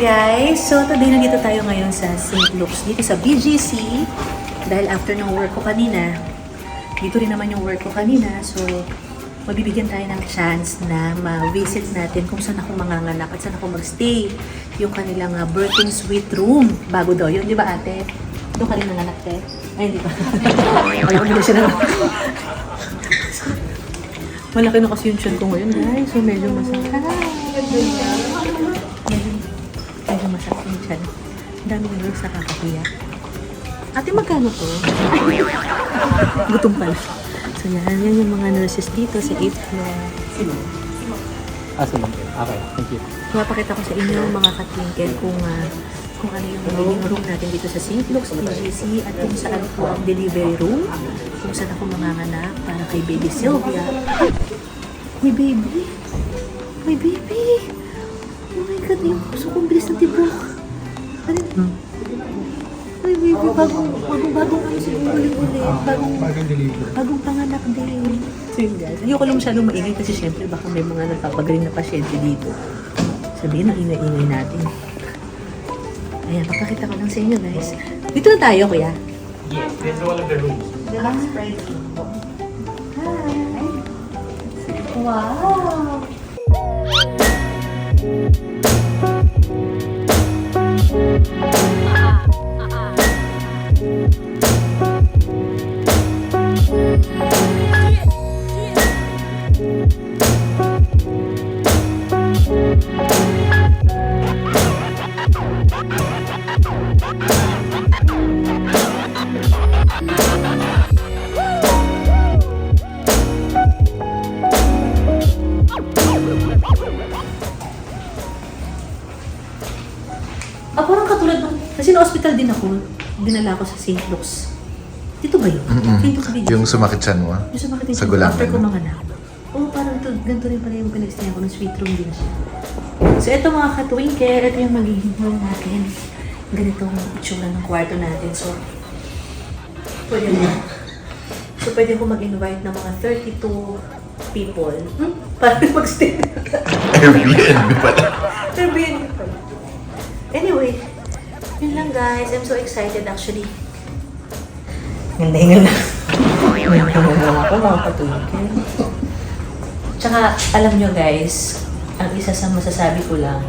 guys! So today nandito tayo ngayon sa St. Luke's dito sa BGC dahil after ng work ko kanina dito rin naman yung work ko kanina so mabibigyan tayo ng chance na ma-visit natin kung saan ako manganganak at saan ako magstay yung kanilang uh, birthing suite room bago daw yun, di ba ate? Doon ka rin nanganak te? Ay, hindi ba? Alam ko na siya na Malaki na kasi yung tiyan ko ngayon guys so medyo masakit tiyan. Ang dami ng nurse nakakahiya. Ate, magkano to? Gutom pala. So yan, yan yung mga nurses dito sa 8th floor. Ah, sige. Okay, thank you. Mapakita ko sa inyo mga katwinkel kung ah, kung ano yung magiging room natin dito sa St. Luke's PGC at kung saan po ang delivery room, kung saan ako manganganak para kay baby Sylvia. Ay, May baby! May baby! Oh my God, yung puso kong bilis ng tibok. Ano? May baby, bagong, bagong, bagong ano siguro ulit ulit. Bagong, Bagong deliver. bagong panganak din. So yun guys, ayoko lang masyadong maingay kasi syempre baka may mga nagpapagaling na pasyente dito. Sabihin ang ingay-ingay natin. Ayan, papakita ko lang sa inyo guys. Dito na tayo, kuya. Yes, this is one of the rooms. Deluxe pricing po. Hi! Wow! Ah, parang katulad nung... Kasi na-hospital din ako. Dinala ako sa St. Luke's. Dito ba yun? Mm-mm. Dito ka Yung sumakit siya mo. Yung sa bakit Sa gulangan. After ko mga anak. Oo, parang to, ganito rin pala yung pinag-stayan ko ng sweet room din siya. So, ito mga katwinker, ito yung magiging room natin. Ganito ang itsura ng kwarto natin. So, pwede mo. So, pwede ko mag-invite ng mga 32 people. Hmm? Para mag-stay. Airbnb pala. Airbnb. Anyway, yun lang guys. I'm so excited actually. Hinday na. Hinday na ako mga katulogin. Tsaka, alam nyo guys, ang isa sa masasabi ko lang,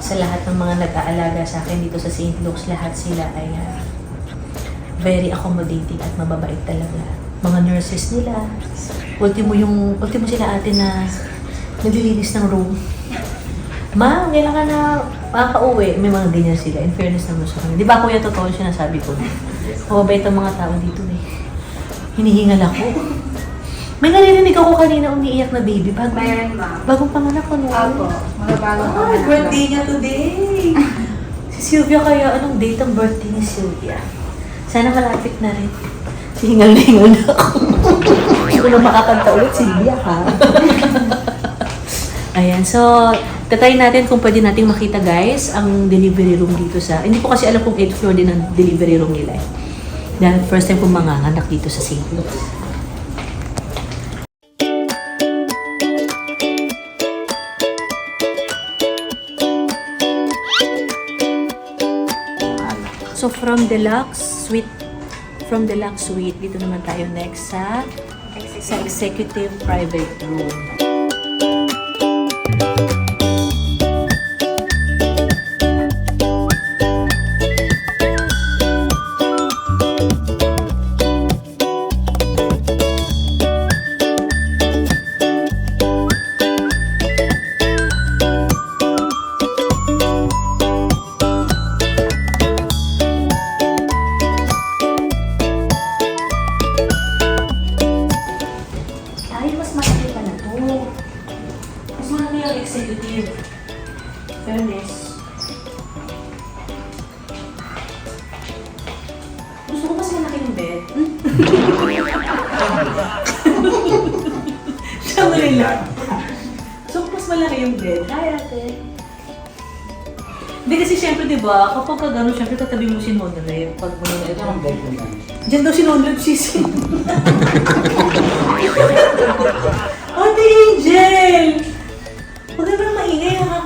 sa lahat ng mga nag-aalaga sa akin dito sa St. Luke's, lahat sila ay ah, very accommodating at mababait talaga. Mga nurses nila, ultimo yung, ultimo sila ate na naglilinis ng room. Ma, kailangan na makaka-uwi. May mga ganyan sila. In fairness naman sa kanila. Di ba kuya, totoo yung sinasabi ko? Mababait ang mga tao dito eh. Hinihingal ako. May naririnig ako kanina umiiyak na baby. Bag Meron, ma'am. bagong panganak ko noon. Opo. Mga bagong Ah, panganak birthday niya today. si Sylvia kaya, anong date ang birthday ni Sylvia? Sana malapit na rin. Hingal na hingal na ako. Hindi ko na makakanta ulit, Sylvia ha. Ayan, so, tatry natin kung pwede nating makita guys ang delivery room dito sa, hindi ko kasi alam kung 8th floor din ang delivery room nila eh. Dahil first time kong mga anak dito sa St. So from deluxe suite, from deluxe suite, dito naman tayo next sa sa executive private room. Fairness. Gusto ko mas malaki yung bed. Siya mo rin lang. Gusto ko mas malaki yung bed. Hi, ate. Hindi kasi syempre, di ba, kapag ka gano'n, syempre tatabi mo si Nonre. Pag mo Ito ang bed yan. Diyan daw si Nonre sisi. Ate Angel!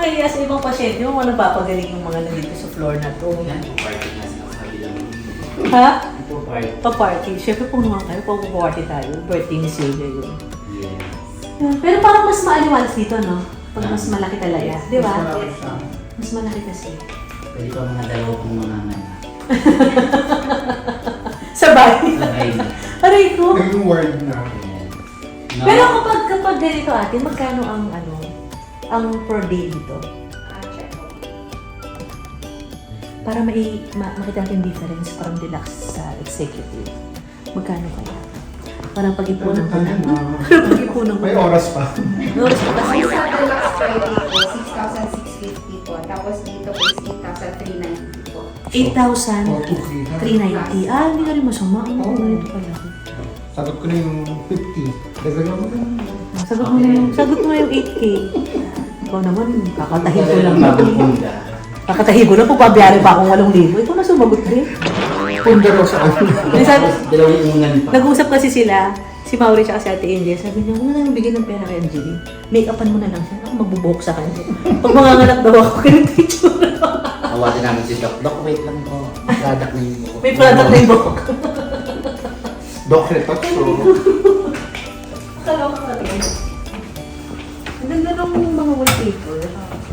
Nakakahiya sa ibang pasyente mo, walang papagaling yung mga nandito sa floor na to. Yan po party na sa kabilang. Ha? Po party. Pa-party. Siyempre kung naman kayo, pa-party tayo. Birthday ni Silvia yun. Yes. Pero parang mas maaliwalas dito, no? Pag mas malaki talaga. Di ba? Mas malaki kasi. Pwede pa mga dalawa pong mga anak. Sabay. Sabay na. Aray ko. Yung word na. No. Pero kapag kapag ganito ate, magkano ang ano, ang per day dito? Para mai, ma, makita natin yung difference parang deluxe sa executive. Magkano kaya? Parang pag-ipunan ko na. Parang pag-ipunan ko May na. oras pa. Oras pa kasi. Sa Deluxe Friday po, 6,650 po. Tapos dito po is 8,390 po. 8,390. Ah, hindi na rin masama. Ang Oo. ganito pala. Sagot ko na yung 50. Dagdagan mo na. Sagot mo na yung, sagot mo na yung 8K. Ikaw naman, kakatahin ko lang. Kakatahin ko lang, pagbabiyarin pa akong 8,000. Ito na sumagot rin. Punda raw sa ano. May sabi, Dalawang ungan pa. Nag-usap kasi sila, si Mauri at si Ate Angel, sabi niya, huwag na lang bigyan ng pera kay Angeline. Make-upan mo na lang siya. Ako magbubuhok sa kanya. Pag manganganak daw ako, ganito yung tsura. Awatin namin si Doc. Doc, wait lang po. Product na yung buhok. May product na yung buhok. Doc Retoucho. Kalaw ka rin. Ang ganda ng mga wallpaper.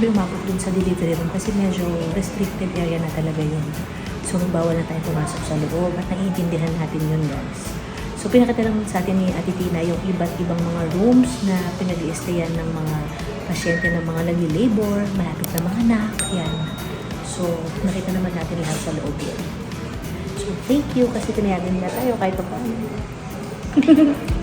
Kami umabot dun sa delivery room kasi medyo restricted area na talaga yun. So, bawal na tayo pumasok sa loob at naiintindihan natin yun, guys. So, pinakita lang sa atin ni Ate Tina yung iba't ibang mga rooms na pinag stayan ng mga pasyente ng mga nagli-labor, malapit na mga anak, yan. So, nakita naman natin lahat sa loob yun. So, thank you kasi tinayagan nila tayo kahit pa.